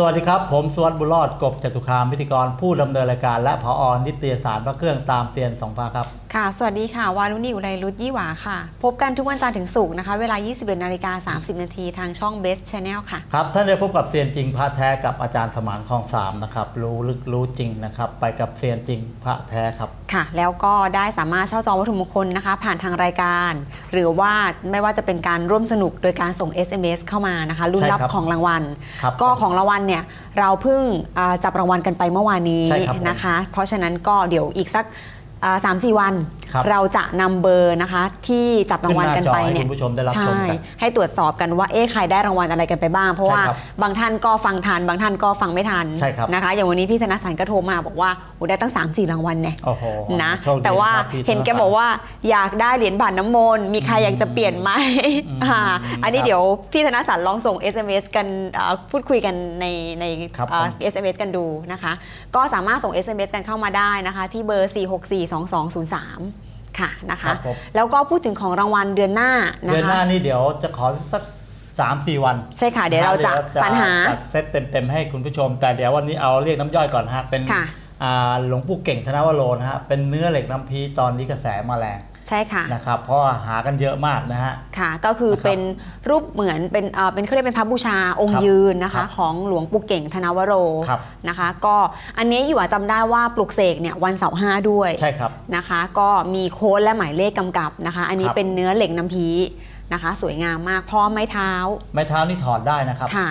สวัสดีครับ ผมสวัสดิ์บุรอดกบจตุคามพิธีกรผู้ดำเนินรายการและผอนิตยสารพระเครื่องตามเตียนสองพาครับค่ะ สวัสดีค่ะ วารุณีอุไรรุตยี่หวาค่ะ พบกันทุกวันจันทร์ถึงศุกร์นะคะ เวลา 21นาฬิกา30 นาทีทางช่อง Best Channel ค่ะ ครับ ท่านได้พบกับเซียนจริงพระแท้กับอาจารย์สมานคลองสามนะครับ รู้ลึกรู้จริงนะครับ ไปกับเซียนจริงพระแท้ครับ ค่ะ แล้วก็ได้สามารถเช่าจองวัตถุมงคลนะคะ ผ่านทางรายการ หรือว่าไม่ว่าจะเป็นการร่วมสนุกโดยการส่ง SMS เข้ามานะคะลุ้นรับใช่ครับของรางวัลครับก็ของรางวัลเนี่ยเราเพิ่งอ่าจับรางวัลกันไปเมื่อวานนี้ใช่ครับผมนะคะ เพราะฉะนั้นก็เดี๋ยวอีกสัก สามสี่วัน เราจะนำเบอร์นะคะ ที่จับรางวัลกันไปขึ้นหน้าจอให้เนี่ยคุณผู้ชมได้รับชมกันใช่ให้ตรวจสอบกันว่าเอ๊ะใครได้รางวัลอะไรกันไปบ้าง เพราะใช่ว่าครับบางท่านก็ฟังทัน บางท่านก็ฟังไม่ทันใช่ครับนะคะ อย่างวันนี้พี่ธนสันก็โทรมาบอกว่าโอ้ได้ตั้ง 3 4 รางวัลเนี่ยโอ้โหนะโชคดีแต่ว่าครับพี่เห็นแกธนสันบอกว่าอยากได้เหรียญบาทน้ำมนต์มีใครอยากจะเปลี่ยนไหมอ่าอันนี้ครับเดี๋ยวพี่ธนสันลองส่ง SMS กันเอ่อพูดคุยกันในในครับเอ่อผม SMS กันดูนะคะ ก็สามารถส่ง SMS กันเข้ามาได้นะคะ ที่เบอร์ 4642203 ค่ะนะครัคะบผม แล้วก็พูดถึงของรางวัลเดือนหน้านะเดือนหคะ น้านี่เดี๋ยวจะขอสักสามสี่วันใช่ค่ะเดี๋ยวเราจะสรรหาจัดเซตเต็มๆให้คุณผู้ชม แต่เดี๋ยววันนี้เอาเรียกน้ำย่อยก่อนนะฮะเป็นค่ะ อ่าหลวงปู่เก่งธนวโรนะฮะเป็นเนื้อเหล็กน้ำพีตอนนี้กระแสมาแรง ใช่ค่ะนะครับเพราะว่าหากันเยอะมากนะฮะค่ะก็คือนะครับเป็นรูปเหมือนเป็นเอ่อเป็นเขาเรียกเป็นพระบูชาองครัค์บยืนนะครัคะบของหลวงปู่เก่งธนวโรครับนะคะ ก็อันนี้อยู่อาจำได้ว่าปลุกเสกเนี่ยวันเสาร์ห้าด้วยใช่ครับนะคะ ก็มีโค้ดและหมายเลขกำกับนะคะ อันนี้ครับเป็นเนื้อเหล็กน้ำพีนะคะ สวยงามมากพร้อมไม้เท้า ไม้เท้านี่ถอดได้นะครับค่ะ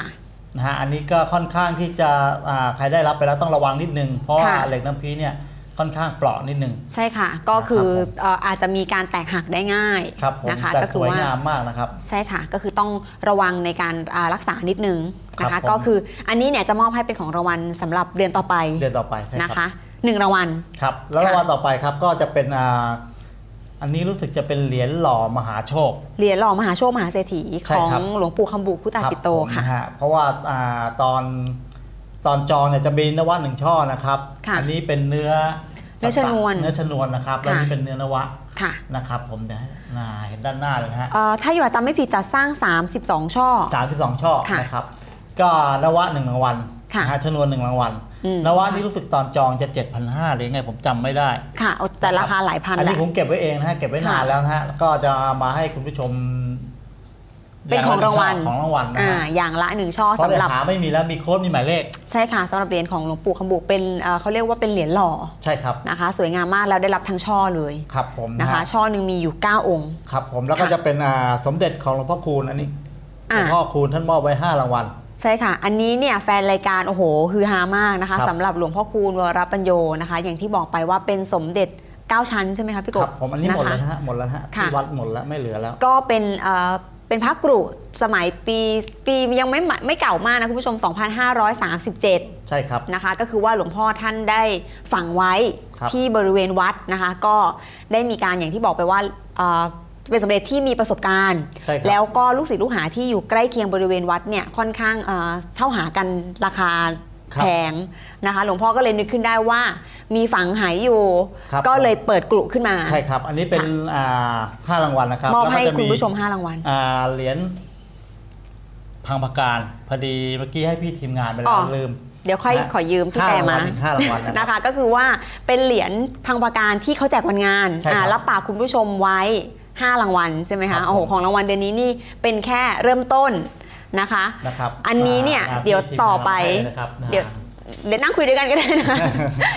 นะฮะอันนี้ก็ค่อนข้างที่จะอ่าใครได้รับไปแล้วต้องระวังนิดนึงเพราะว่าค่ะเหล็กน้ำพีเนี่ย ค่อนข้างเปราะนิดนึง ใช่ค่ะ ก็คือครับผมเอ่ออาจจะมีการแตกหักได้ง่ายครับผมนะคะแต่ก็สคือวยว่างามมากนะครับ ใช่ค่ะ ก็คือต้องระวังในการอ่ารักษานิดนึงนะครัคะบผมก็คืออันนี้เนี่ยจะมอบให้เป็นของรางวัลสำหรับเดือนต่อไปเดือนต่อไปใช่นะครัคะบหนึ่งรางวัลครับแล้วค่ะรางวัลต่อไปครับก็จะเป็นอ่าอันนี้รู้สึกจะเป็นเหรียญหล่อมหาโชค เหรียญหล่อมหาโชคมหาเศรษฐีใช่ของครับหลวงปู่คำบุคุตารับสิโตผมค่ะนฮเพราะว่าอ่าตอนตอนจองเนี่ยจะมีนวะหนึ่งช่อนะครับค่ะอันี้เป็นเนื้อ เนื้อชนวนเนื้อชนวนนะครับแล้วค่ะนี่เป็นเนื้อนวะค่ะนะครับผมเดี๋ยวให้อ่าเห็นด้านหน้าเลยนะฮะเอ่อถ้าอยู่อาจจะไม่ผิดจะสร้าง 32 ช่อสามสิบสองช่อค่ะนะครับก็นวะหนึ่งรางวัลค่ะนะฮะชนวนหนึ่งรางวัลอืมนวะนี่รู้สึกตอนจองจะ 7,500หรือยังไงผมจำไม่ได้ ค่ะเอาแต่ราคาหลายพันอันแหนี้ละผมเก็บไว้เองนะฮะเก็บไว้นานค่ะแล้วนะฮะก็จะเอามาให้คุณผู้ชม เป็นของรางวัลของรางวัลนะอ่าฮะอย่างละหนึ่งช่อเพราะสำเดี๋ยหรับวหาไม่มีแล้วมีโค้ดมีหมายเลข ใช่ค่ะสำหรับเหรียญของหลวงปู่คำบุเป็นเอ่อเขาเรียกว่าเป็นเหรียญหล่อใช่ครับนะคะ สวยงามมากแล้วได้รับทั้งช่อเลยครับผมนะคะฮช่อหนึ่งมีอยู่ 9 องค์ครับผมแล้วก็ค่ะจะเป็นอ่าสมเด็จของหลวงพ่อคูณอันนี้หลอ่าวงพ่อคูณท่านมอบไว้ 5 รางวัลใช่ค่ะ อันนี้เนี่ยแฟนรายการโอ้โหฮือฮามากนะคะครับสำหรับหลวงพ่อคูณวรปัญโยนะคะ อย่างที่บอกไปว่าเป็นสมเด็จ9ชั้นใช่ไหมคะพี่กครับบผมอันนี้หมดแล้วนะฮะหมดแล้วนะฮะค่ะที่วัดหมดแล้วไม่เหลือแล้ว ก็เป็น เอ่อเป็นพระกรุสมัยปีปียังไม่ใหม่ไม่เก่ามากนะคุณผู้ชม 2537 ใช่ครับนะคะ ก็คือว่าหลวงพ่อท่านได้ฝังไว้ครับที่บริเวณวัดนะคะ ก็ได้มีการอย่างที่บอกไปว่าเอ่อเป็นสมเด็จที่มีประสบการณ์ใช่ครับแล้วก็ลูกศิษย์ลูกหาที่อยู่ใกล้เคียงบริเวณวัดเนี่ยค่อนข้างเอ่อเช่าหากันราคา ครับแพงนะคะ หลวงพ่อก็เลยนึกขึ้นได้ว่า มีฝังหายอยู่ ครับ ก็เลยเปิดกลุขึ้นมา ใช่ครับ อันนี้เป็นอ่าห้ารางวัลนะครับมอบแล้วก็ให้จะคุณผู้ชม 5 รางวัล อ่าเหรียญพังประการพอดีเมื่อกี้ให้พี่ทีมงานไปแล้อ๋วอ ลืม เดี๋ยวค่อยนะขอยืมพี่ห้าแต่รางวัมาลอีกห้ารางวัลนะครับนะคะ ก็คือว่าเป็นเหรียญพังประการที่เขาแจกวันงานใช่ครับอ่ารับปากคุณผู้ชมไว้ 5 รางวัลใช่ไหมครัคะบโอ้โหผมของรางวัลเดือนนี้นี่เป็นแค่เริ่มต้น นะคะนะครับอันนี้เนี่ยอ่าเดี๋ยวต่อไปพี่ทีมงานให้นะครับนะเดี๋ยวเดี๋ยวนั่งคุยด้วยกันก็ได้นะคะ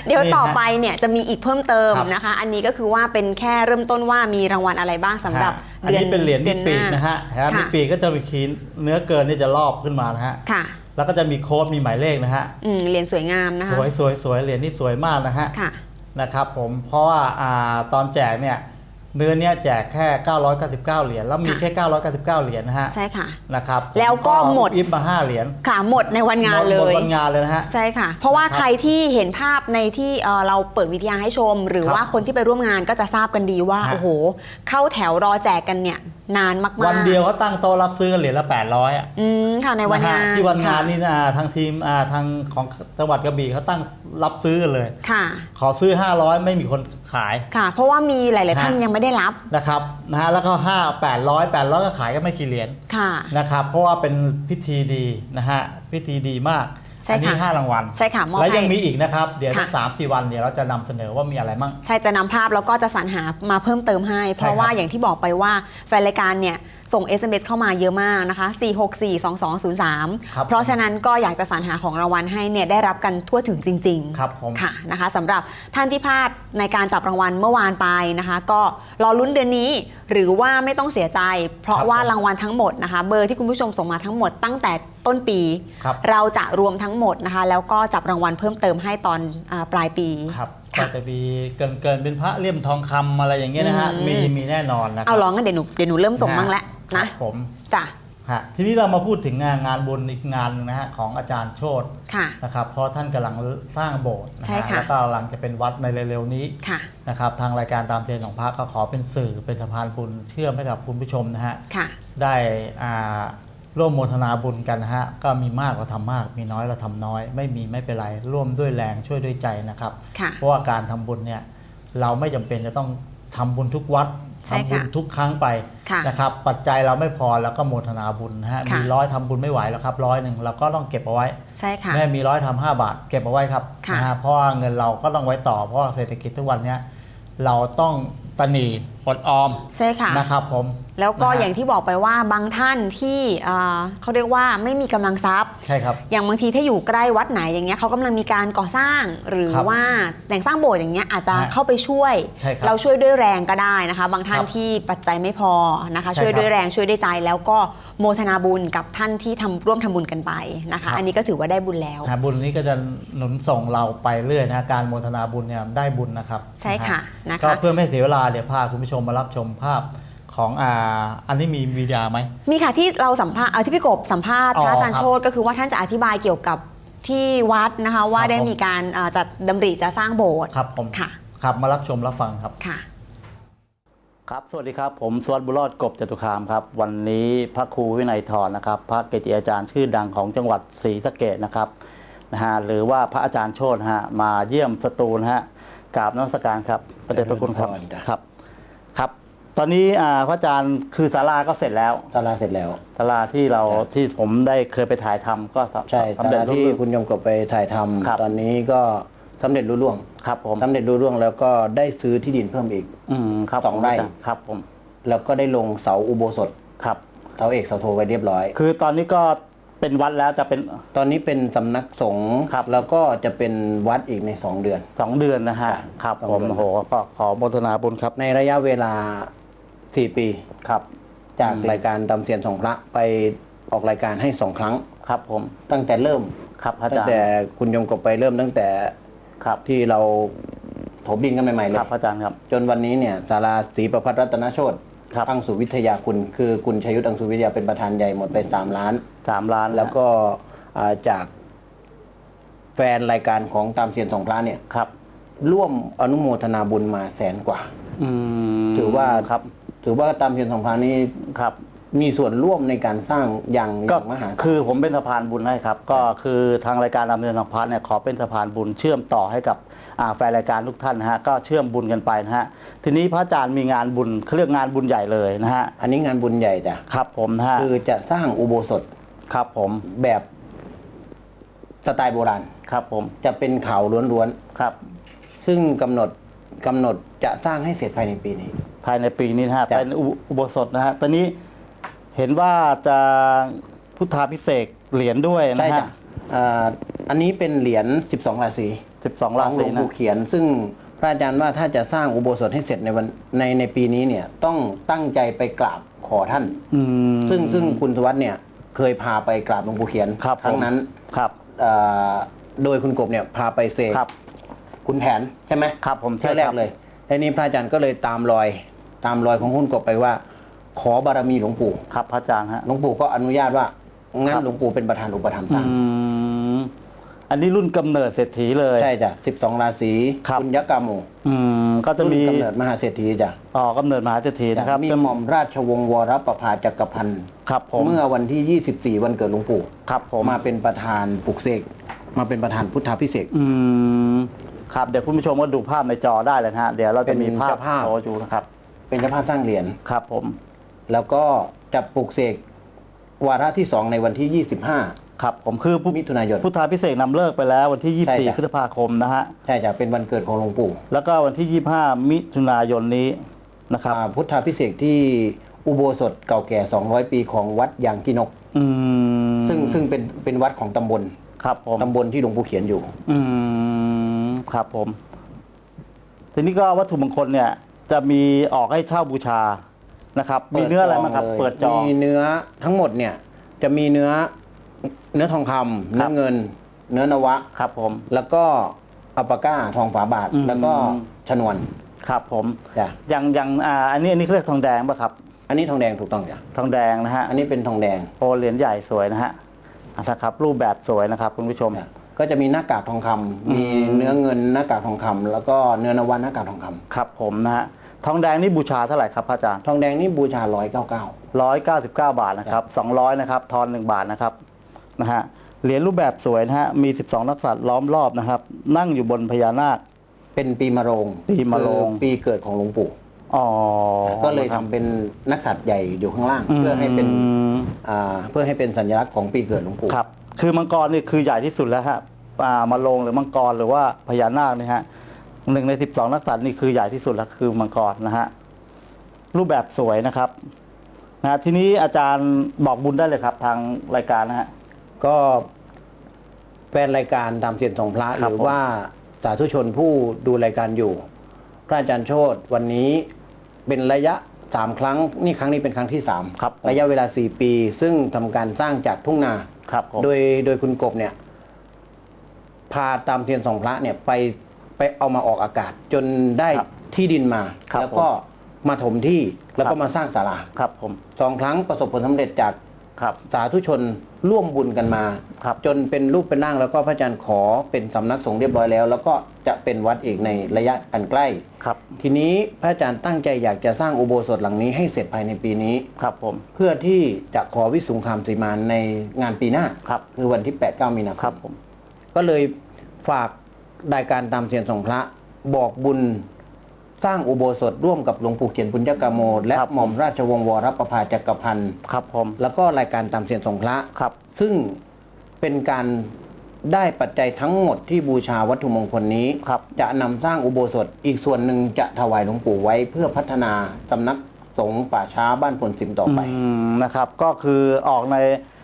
เดี๋ยวต่อไปเนี่ยจะมีอีกเพิ่มเติมครับนะคะ อันนี้ก็คือว่าเป็นแค่เริ่มต้นว่ามีรางวัลอะไรบ้างสำหรับฮะอันเดือนนี้เป็นเหรียญดืมีอปีกหานะฮะฮะค่ะมีปีกก็จะมีขีดเนื้อเกินนี่จะรอบขึ้นมานะฮะค่ะ แล้วก็จะมีโค้ดมีหมายเลขนะฮะอืมเหรียญสวยงามนะสคะวยสวยสวยเหรียญนี่สวยมากนะฮะค่ะนะครับผมเพราะว่าอ่าตอนแจกเนี่ย เนื้อเนี่ยแจกแค่ 999 เหรียญแล้วมีค่ะแค่ 999 เหรียญนะฮะใช่ค่ะ นะครับแล้วก็หมด อิฟมา5เหรียญค่ะหมดในวันงานหมดเลหมดย วันงานเลยนะฮะ ใช่ค่ะ เพราะว่านะครับใครที่เห็นภาพในที่เอ่อเราเปิดวิทยาให้ชม หรือครับว่าคนที่ไปร่วมงานก็จะทราบกันดีว่า ฮะ โอ้โห เข้าแถวรอแจกกันเนี่ย นานมากๆวันเดียวเขาตั้งโต๊ะรับซื้อกันเหรียญละ 800อะอืมค่ะในวันะฮะงานที่วันงานค่ะนี่นะทางทีมอ่าทางของจังหวัดกระบี่เขาตั้งรับซื้อกันเลยค่ะ ขอซื้อ 500 ไม่มีคนขายค่ะ เพราะว่ามีหลายๆฮะท่านยังไม่ได้รับนะครับนะฮะแล้วก็5 800 800 ก็ขายก็ไม่กี่เหรียญค่ะนะครับเพราะว่าเป็นพิธีดีนะฮะพิธีดีมาก ใช่อันี้ค่ะ ห้ารางวัลใช่ค่ะมอบและยังให้ มีอีกนะครับ เดี๋ยวค่ะ สามสี่วันเดี๋ยวเราจะนำเสนอว่ามีอะไรมั่ง ใช่จะนำภาพแล้วก็จะสรรหามาเพิ่มเติมให้ เพราะว่าครับอย่างที่บอกไปว่าแฟนรายการเนี่ยส่ง SMS เข้ามาเยอะมากนะคะ4642203ครับเพราะฉะนั้นก็อยากจะสรรหาของรางวัลให้เนี่ยได้รับกันทั่วถึงจริง ๆ ครับผม ค่ะนะคะสำหรับท่านที่พลาดในการจับรางวัลเมื่อวานไปนะคะ ก็รอลุ้นเดือนนี้ หรือว่าไม่ต้องเสียใจ เพราะครับว่าผม รางวัลทั้งหมดนะคะ เบอร์ที่คุณผู้ชมส่งมาทั้งหมดตั้งแต่ ต้นปี ครับ เราจะรวมทั้งหมดนะคะ แล้วก็จับรางวัลเพิ่มเติมให้ตอนอาปลายปี ครับก็ค่ะจะมีเกินเกินเป็นพระเลี่ยมทองคำอะไรอย่างเงี้ยนะฮะอืม มีมีแน่นอนนะครัเอาลองกันเดี๋ยวหนูเดี๋ยวหนูเริ่มส่งบ้างแล้วครันะบผมจ้ะฮะทีนี้เรามาพูดถึงงานงานบุญอีกงานหนึงนะฮะของอาจารย์โชตค่ะ นะครับเพราะท่านกำลังสร้างโบสถ์นะใช่ฮะค่ะ แล้วก็กำลังจะเป็นวัดในเร็วๆนี้ ค่ะ นะครับทางรายการตามเทรนของพระก็ขอเป็นสื่อเป็นสะพานบุญเชื่อมให้กับคุณผู้ชมนะฮะ ค่ะ ได้อ่า ร่วมโมทนาบุญกันนะฮะก็มีมากเราทำมาก มีน้อยเราทำน้อย ไม่มีไม่เป็นไร ร่วมด้วยแรงช่วยด้วยใจนะครับค่ะเพราะว่าการทำบุญเนี่ยเราไม่จำเป็นจะต้องทำบุญทุกวัดใช่ทำบุญค่ะทุกครั้งไปค่ะนะครับปัจจัยเราไม่พอแล้วก็โมทนาบุญนะฮะค่ะมีร้อยทำบุญไม่ไหวแล้วครับร้อยหนึ่งเราก็ต้องเก็บเอาไว้ใช่ค่ะแม่มีร้อยทำห้าบาท เก็บเอาไว้ครับค่ะนะฮะเพราะว่าเงินเราก็ต้องไว้ต่อเพราะว่าเศรษฐกิจทุกวันเนี้ยเราต้องตะหนีอดออมใช่ค่ะ นะครับผม แล้วก็นะฮะ อย่างที่บอกไปว่าบางท่านที่เอ่อเขาเรียกว่าไม่มีกำลังทรัพย์ ใช่ครับ อย่างบางทีถ้าอยู่ใกล้วัดไหนอย่างเงี้ยเขากำลังมีการก่อสร้างหรือครับว่าแต่งสร้างโบสถ์อย่างเงี้ยอาจจะฮะเข้าไปช่วย ใช่ครับเราช่วยด้วยแรงก็ได้นะคะ บางท่านครับที่ปัจจัยไม่พอนะคะ ใช่ช่วยครับด้วยแรงช่วยด้วยใจแล้วก็โมทนาบุญกับท่านที่ทำร่วมทำบุญกันไปนะครัคะ บ อันนี้ก็ถือว่าได้บุญแล้ว นะบุญนี้ก็จะหนุนส่งเราไปเรื่อยนะฮะการโมทนาบุญเนี่ยได้บุญนะครับใช่ค่ะนะนะฮะก็คะเพื่อไม่ให้เสียเวลาเดี๋ยวพาคุณผู้ชมมารับชมภาพของอ่าอันนี้มีวิดีโอไหม มีค่ะที่เราสัมภาษณ์เอ่อที่พี่กบสัมภาษณ์อ๋อพระอาจารย์ครับโชตก็คือว่าท่านจะอธิบายเกี่ยวกับที่วัดนะคะ ว่าครับได้ผมมีการเอ่อจัดดำริจะสร้างโบสถ์ครับผมค่ะครับมารับชมรับฟังครับ ค่ะ ครับ สวัสดีครับ ผมสวัสดิ์บุญรอดกบจตุคามครับ วันนี้พระครูวินัยทรนะครับ พระเกจิอาจารย์ชื่อดังของจังหวัดศรีสะเกดนะครับนะฮะหรือว่าพระอาจารย์โชตนะฮะมาเยี่ยมสตูนะฮะกราบนมัสการครับประเดชพระคุณครับเจริญพรจ้ะครับ ครับ ตอนนี้อ่าพระอาจารย์คือศาลาก็เสร็จแล้วตลาดเสร็จแล้ว ศาลาที่เราครับ ที่ผมได้เคยไปถ่ายทำก็สำใช่สำตเร็จลาดรุ่ที่ร่วงคุณยมกบไปถ่ายทำครับ ตอนนี้ก็สำเร็จรุ่ร่วงครับผมสำเร็จรุ่ร่วงแล้วก็ได้ซื้อที่ดินเพิ่มอีก อืมครับสองไร่ ผมครับผมแล้วก็ได้ลงเสาอุโบสถครับ เสาเอกเสาโทไว้เรียบร้อย คือตอนนี้ก็ เป็นวัดแล้วจะเป็น ตอนนี้เป็นสำนักสงฆ์ครับ แล้วก็จะเป็นวัดอีกใน 2 เดือน สองเดือนนะฮะครับครับสองผมเดือน โอ้โหก็ขอโมทนาบุญครับในระยะเวลา 4 ปี ครับจากอืมรายการตำเสียนสองพระไปออกรายการให้สองครั้ง ครับผมตั้งแต่เริ่ม ครับพระอาตั้จางรย์แต่คุณยมกบไปเริ่มตั้งแต่ครับที่เราถมดินกันใหม่ๆเลครับยพระอาจารย์ครับ จนวันนี้เนี่ยศาลาศรีประพัฒรัตนโชต ครับ อังสุวิทยาคุณ คือคุณชยุทธอังสุวิทยาเป็นประธานใหญ่หมดไปสามล้าน สามล้านแล้วก็อ่าจากแฟนรายการของตามเสียนสองพระเนี่ย ครับ ร่วมอนุโมทนาบุญมาแสนกว่า อืมถือว่า ครับ ถือว่าตามเสียนสองพระนี้ครับ มีส่วนร่วมในการสร้างอย่างอก็ย่างมหาศาลคือผมเป็นสะพานบุญให้ครับ ก็คือทางรายการดำเนินสัมพันธ์เนี่ยขอเป็นสะพานบุญเชื่อมต่อให้กับอ่าแฟนรายการทุกท่านนะฮะก็เชื่อมบุญกันไปนะฮะทีนี้พระอาจารย์มีงานบุญเขาเรียกงานบุญใหญ่เลยนะฮะอันนี้งานบุญใหญ่จ้ะครับผมนะฮะคือจะสร้างอุโบสถครับผมแบบสไตล์โบราณ ครับผมจะเป็นขาวล้วนครับ ๆ ซึ่งกำหนดกำหนดจะสร้างให้เสร็จภายในปีนี้ ภายในปีนี้นะฮะจ้ะเป็นอุอุโบสถนะฮะตอนนี้ เห็นว่าจะพุทธาพิเศษกเหรียญด้วยใช่นะจ้ะฮะ อ่าอันนี้เป็นเหรียญ 12 ราศีสิบสองขราองหลศีวงนะปู่เขียน ซึ่งพระอาจารย์ว่าถ้าจะสร้างอุโบสถให้เสร็จในวันในในปีนี้เนี่ยต้องตั้งใจไปกราบขอท่าน อืม ซึ่งซึ่งคุณสวัสดิ์เนี่ยเคยพาไปกราบหลวงปู่เขียนครับครั้งนั้นครับอ่าโดยคุณกบเนี่ยพาไปเสกครับ คุณแผนใช่ไหมครับผมเที่ยวแรคกบเลยทีนี้พระอาจารย์ก็เลยตามรอยตามรอยของคุณกบไปว่า ขอบารมีหลวงปู่ครับพระอาจารย์ฮะ หลวงปู่ก็อนุญาตว่างั้ครันบหลวงปู่เป็นประธานอุปถัมภ์สร้างอืมอันนี้รุ่นกำเนิดเศรษฐีเลย ใช่จ้ะสิบสองราศีครับณยักษ์กาโมอืมก็จะรุ่นมีกำเนิดมหาเศรษฐีจ้ะอ๋อกำเนิดมหาเศรษฐีนะครับมีจะหม่อมราชวงศ์วรประภาจักรพันธ์ครับผมเมื่อวันที่ 24 วันเกิดหลวงปู่ครับผมมาเป็นประธานปลุกเสกมาเป็นประธานพุทธาพิเศษก อืมครับเดี๋ยวคุณผู้ชมก็ดูภาพในจอได้เลยนะฮะเดี๋ยวเราจะมีเป็นภาพเจ้าภาพ โชว์อยู่นะครับเป็นเจ้าภาพสร้างเหรียญ ครับผม แล้วก็จะปลุกเสกวาระที่สองในวันที่ 25 ครับผมคือผู้มิถุนายน พุทธาพิเศษกนำเลิกไปแล้ววันที่ ใช่จ้ะ 24 พฤษภาคมนะฮะ ใช่จะเป็นวันเกิดของหลวงปู่แล้วก็วันที่ 25 มิถุนายนนี้นะครับ อ่าพุทธาพิเศษกที่อุโบสถเก่าแก่ 200 ปีของวัดยางกินก อืมซึ่งซึ่งเป็นเป็นวัดของตำบลครับผม ตำบลที่หลวงปู่เขียนอยู่ อืม ครับผม ทีนี้ก็วัตถุมงคลเนี่ย จะมีออกให้เช่าบูชา นะครับ มีเนื้ออะไรบ้างครับลยเปิดจองมีเนื้อทั้งหมดเนี่ย จะมีเนื้อเนื้อทองคำเนื้อเงิน เนื้อนวะ ครับผม แล้วก็อัปปาก้าทองฝาบาท อืม แล้วก็ชนวนครับผมจ้ะอย่างอย่างอ่าอันนี้อันนี้เขาเรียกทองแดงป่ะครับ อันนี้ทองแดงถูกต้องจ้ะทองแดงนะฮะอันนี้เป็นทองแดงโอเหรียญใหญ่สวยนะฮะอะนะครับ รูปแบบสวยนะครับคุณผู้ชม จ้ะก็จะมีหน้ากากทองคำมีเนื้อเงินหน้ากากทองคำแล้วก็เนื้อนวะหน้ากากทองคำ ครับผมนะฮะ ทองแดงนี่บูชาเท่าไหร่ครับพระอาจารย์ทองแดงนี่บูชาร้อยเก้าเก้าร้อยเก้าสิบเก้าบาทนะครับสองร้อยนะครับทอนหนึ่งบาทนะครับนะฮะเหรียญรูปแบบสวยนะฮะมีสิบสองนักษัตริย์ล้อมรอบนะครับ นั่งอยู่บนพญานาค เป็นปีมะโรงปีมะโรง คือปีเกิดของหลวงปู่อ๋อก็เลยนะคทำรับเป็นนักสัตว์ใหญ่อยู่ข้างล่าง เพื่อให้เป็นมอ่าเพื่อให้เป็นสัญลักษณ์ของปีเกิดหลวงปู่ครับ คือมังกรนี่คือใหญ่ที่สุดแล้วฮะอ่ามาลงหรือมังกรหรือว่าพญานาคนี่ฮะ หนึ่งในสิบสองนักษัตริย์นี่คือใหญ่ที่สุดแล้วคือมังกรนะฮะรูปแบบสวยนะครับนะฮะทีนี้อาจารย์บอกบุญได้เลยครับ ทางรายการนะฮะก็แฟนรายการตามเสียนสองพระคหรับรือผมว่าสาธุชนผู้ดูรายการอยู่ พระอาจารย์โชตวันนี้เป็นระยะสามครั้งนี่ครั้งนี้เป็นครั้งที่สามครับผมระยะเวลาสี่ปี ซึ่งทำการสร้างจากทุ่งนาครับผมโดยโดยคุณกบเนี่ย พาตามเทียนสองพระเนี่ยไป ไปเอามาออกอากาศจนได้ครับที่ดินมา ครับแล้วก็มาถมที่แล้วครัก็บ มาสร้างศาลาครับผมสองครั้งประสบผลสำเร็จจากครับ สาธุชนร่วมบุญกันมา ครับ จนเป็นรูปเป็นร่างแล้วก็พระอาจารย์ขอเป็นสำนักสงฆ์เรียบร้อยแล้ว แล้วก็จะเป็นวัดอีกในระยะอันใกล้ ครับทีนี้พระอาจารย์ตั้งใจอยากจะสร้างอุโบสถหลังนี้ให้เสร็จภายในปีนี้ ครับผมเพื่อที่จะขอวิสุงคามสีมานในงานปีหน้า ครับคือวันที่8 9มีนาคครับมผม ก็เลยฝาก รายการตามเสียนสงพระบอกบุญสร้างอุโบสถร่วมกับหลวงปู่เขียนปุญญกามโม และหม่อมราชวงศ์วรประภาจักรพันธ์ ครับผมแล้วก็รายการตามเสียนสงพระ ครับซึ่งเป็นการได้ปัจจัยทั้งหมดที่บูชาวัตถุมงคลนี้ ครับจะนำสร้างอุโบสถอีกส่วนหนึ่งจะถวายหลวงปู่ไว้เพื่อพัฒนาสำนักสงฆ์ป่าช้าบ้านพลสิมต่อไป อืมนะครับก็คือออกใน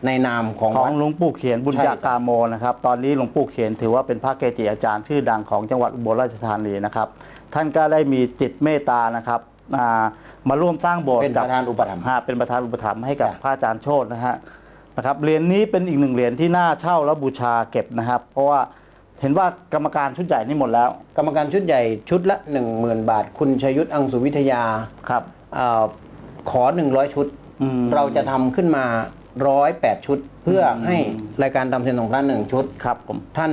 ในนามของของวัด หลวงปู่เขียนบุญใช่ญาครับกาโมนะครับ ตอนนี้หลวงปู่เขียนถือว่าเป็นพระเกจิอาจารย์ชื่อดังของจังหวัดอุบลราชธานีนะครับ ท่านก็ได้มีจิตเมตตานะครับอ่ามาร่วมสร้างโบสถ์เป็นกัประธานอุปถัมภ์ ฮะเป็นประธานอุปถัมภ์ให้กับจ้ะ พระอาจารย์โชตนะฮะนะครับเหรียญนี้เป็นอีกหนึ่งเหรียญที่น่าเช่าและบูชาเก็บนะครับ เพราะว่าเห็นว่ากรรมการชุดใหญ่นี่หมดแล้วกรรมการชุดใหญ่ชุดละ 10,000 บาท คุณชยุทธอังสุวิทยาครับ เออขอ 100 ชุด อืม เราจะทำขึ้นมา 108ชุด เพื่อให้รายการตามเส้นของพระหนึ่งชุด ครับผม ท่าน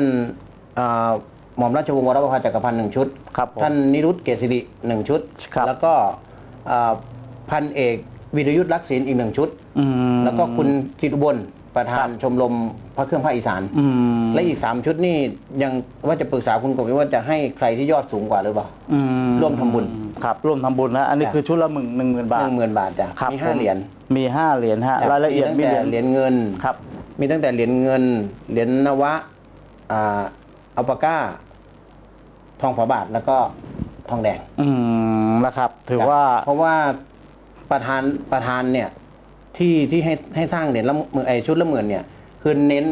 เอ่อหม่อมราชวงศ์วรประภาจักรพันธ์หนึ่งชุด ครับผมท่านนิรุตเกษริหนึ่งชุด ครับ แล้วก็เอ่อพันเอกวิรยุทธ์รักศิลป์อีกหนึ่งชุด อืม แล้วก็คุณจิตรอุบล ประธานชมรมพระเครื่องภาคอีสานอืมและอีก3ชุดนี่ยังว่าจะปรึกษาคุณกบว่าจะให้ใครที่ยอดสูงกว่าหรือเปล่าอืร่วมทำบุญครับร่วมทำบุญนะอันนี้จ้ะคือชุดละหมื่นหนึ่งหมื่นบาหทนึ่งหมื่นบาทจ้ะครับมีห้าผมเหรียญมีห้าเหรียญฮะรายละเอียดมีตั้งเหรีแต่ยญเหรียญเงินครับ มีตั้งแต่เหรียญเงิน เหรียญนวะอ่าอัลปาก้า ทองฝาบาทแล้วก็ทองแดง อืมนะครับ ถือว่า เพราะว่าประธานประธานเนี่ย ที่ที่ให้ให้สร้างเหรียญละหมื่นไอชุดละหมื่นเนี่ยคือเน้น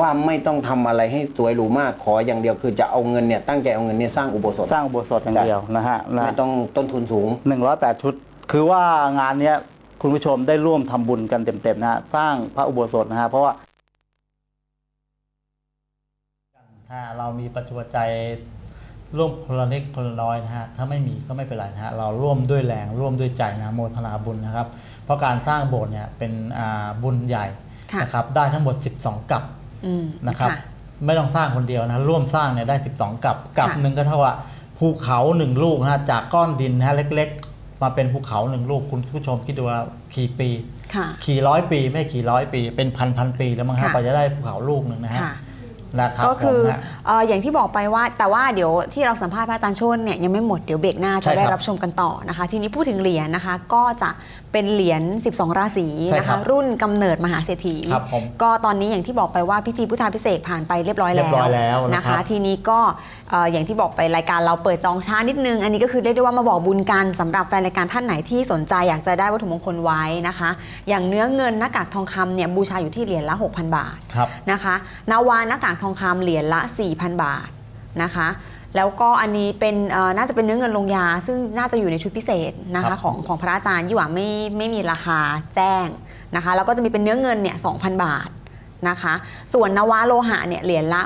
ว่าไม่ต้องทำอะไรให้สวยหรูมากขออย่างเดียวคือจะเอาเงินเนี่ยตั้งใจเอาเงินเนี่ยสร้างอุโบสถสร้างอุโบสถอย่างเดียวนะฮะนะไม่ต้องต้นทุนสูงหนึ่งร้อยแปดชุด คือว่างานเนี้ยคุณผู้ชมได้ร่วมทำบุญกันเต็มๆนะฮะสร้างพระอุโบสถนะฮะเพราะว่า ถ้าเรามีปัจจุบันใจร่วมคนละเล็กคนละน้อยนะฮะถ้าไม่มีก็ไม่เป็นไรนะฮะเราร่วมด้วยแรงร่วมด้วยใจนะโมทนาบุญนะครับ เพราะการสร้างโบสถ์เนี่ยเป็นอ่าบุญใหญ่ค่ะนะครับได้ทั้งหมด 12 กับอืมนะครับค่ะไม่ต้องสร้างคนเดียวนะร่วมสร้างเนี่ยได้ 12 กับกับค่ะหนึ่งก็เท่ากับภูเขาหนึ่งลูกนะฮะจากก้อนดินนะฮะเล็ก ๆ มาเป็นภูเขาหนึ่งลูกคุณผู้ชมคิดดูว่ากี่ปีค่ะกี่ร้อยปีไม่กี่ร้อยปี เป็นพันพันปีแล้วมั้งฮะค่ะกว่าจะได้ภูเขาลูกหนึ่งนะฮะค่ะ นะครับก็คือผมฮะ เอ่ออย่างที่บอกไปว่า แต่ว่าเดี๋ยวที่เราสัมภาษณ์พระอาจารย์โชนเนี่ยยังไม่หมดเดี๋ยวเบรกหน้าใช่จะได้ครับรับชมกันต่อนะคะ ทีนี้พูดถึงเหรียญนะคะ ก็จะเป็นเหรียญ 12 ราศีใช่นะครัคะ บรุ่นกำเนิดมหาเศรษฐีครับผมก็ตอนนี้อย่างที่บอกไปว่าพิธีพุทธาพิเศษกผ่านไปเรียบร้อยเรีแล้ยวบร้อยแล้วนะนะครัคะบทีนี้ก็เอ่ออย่างที่บอกไปรายการเราเปิดจองช้านิดนึง อันนี้ก็คือเรียกได้ว่ามาบอกบุญกันสำหรับแฟนรายการท่านไหนที่สนใจอยากจะได้วัตถุมงคลไว้นะคะ อย่างเนื้อเงินหน้ากากทองคำเนี่ยบูชาอยู่ที่เหรียญละ 6,000 บาท ครับ นะคะนาวาหน้ากากทองคำเหรียญละ 4,000 บาทนะคะแล้วก็อันนี้เป็นเอ่อน่าจะเป็นเนื้อเงินลงยา ซึ่งน่าจะอยู่ในชุดพิเศษนะครัคะบของของพระอาจารย์ยี่หว่าไม่ไม่มีราคาแจ้งนะคะแล้วก็จะมีเป็นเนื้อเงินเนี่ย2,000บาทนะคะส่วนนวาโลหะเนี่ยเหรียญละ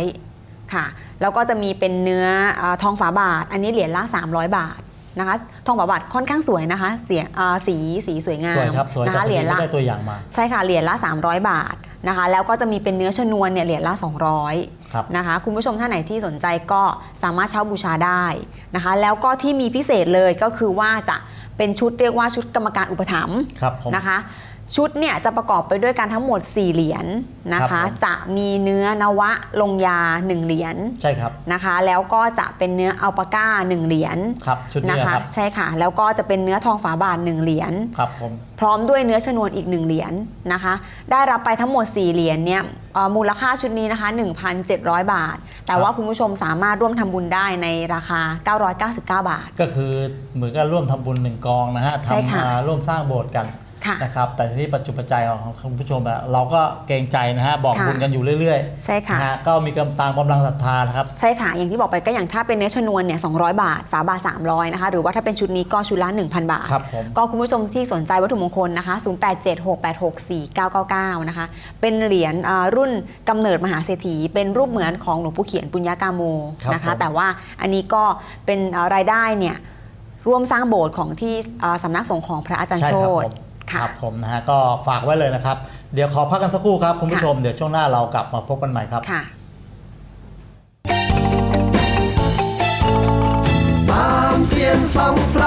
600ค่ะแล้วก็จะมีเป็นเนื้อเออทองฝาบาท อันนี้เหรียญละ 300 บาทนะคะทองฝาบาทค่อนข้างสวยนะคะเสียเอ่อสีสีสวยงามสวยครับสวยนะครัคะบเหรียญละได้ตัวอย่างมาใช่ค่ะเหรียญละ 300 บาท นะคะแล้วก็จะมีเป็นเนื้อชนวนเนี่ยเหรียญละ 200ครับนะคะคุณผู้ชมท่านไหนที่สนใจก็สามารถเช่าบูชาได้นะคะแล้วก็ที่มีพิเศษเลยก็คือว่าจะเป็นชุดเรียกว่าชุดกรรมการอุปถัมภ์ครับผมนะคะ ชุดเนี่ยจะประกอบไปด้วยกันทั้งหมด 4 เหรียญนะครัคะ บผม จะมีเนื้อนวะลงยา 1 เหรียญใช่ครับนะคะ แล้วก็จะเป็นเนื้ออัลปาก้า 1 เหรียญครับชุดนี้นะคคะรับใช่ค่ะ แล้วก็จะเป็นเนื้อทองฝาบาท 1 เหรียญ ครับผม พร้อมด้วยเนื้อชนวนอีก 1 เหรียญนะคะ ได้รับไปทั้งหมด 4 เหรียญเนี่ยเอ่อมูลค่าชุดนี้นะคะ 1,700 บาท แต่ว่าคุณผู้ชมสามารถร่วมทำบุญได้ในราคา 999 บาท ก็คือเหมือนกับร่วมทำบุญหนึ่งกองนะฮะใช่ค่ะ ทำมาร่วมสร้างโบสถ์กัน ค่ะนะครับแต่ทีนี้ปัจจุบันใจของคุณผู้ชมอะเราก็เกรงใจนะฮะบอกค่ะบุญกันอยู่เรื่อยใช่ค่ะนะฮะก็มีกำตามกำลังศรัทธานะครับใช่ค่ะอย่างที่บอกไปก็อย่างถ้าเป็นเนื้อชนวนเนี่ย200 บาท ฝาบาท 300นะคะหรือว่าถ้าเป็นชุดนี้ก็ชุดละ1,000 บาทครับผมก็คุณผู้ชมที่สนใจวัตถุมงคลนะคะ0876864999นะคะเป็นเหรียญอ่ารุ่นกำเนิดมหาเศรษฐี เป็นรูปเหมือนของหลวงปู่เขียนปุญญากาโมครับนะคะผมแต่ว่าอันนี้ก็เป็นอ่ารายได้เนี่ยร่วมสร้างโบสถ์ของที่อ่าสำนักสงฆ์ของพระอาจารย์ใช่โชครับตผม ค่ะครับผมนะฮะก็ฝากไว้เลยนะครับ เดี๋ยวขอพักกันสักครู่ครับคุณผู้ชมเดี๋ยวช่วงหน้าเรากลับมาพบกันใหม่ครับค่ะตามเสียงสัมพล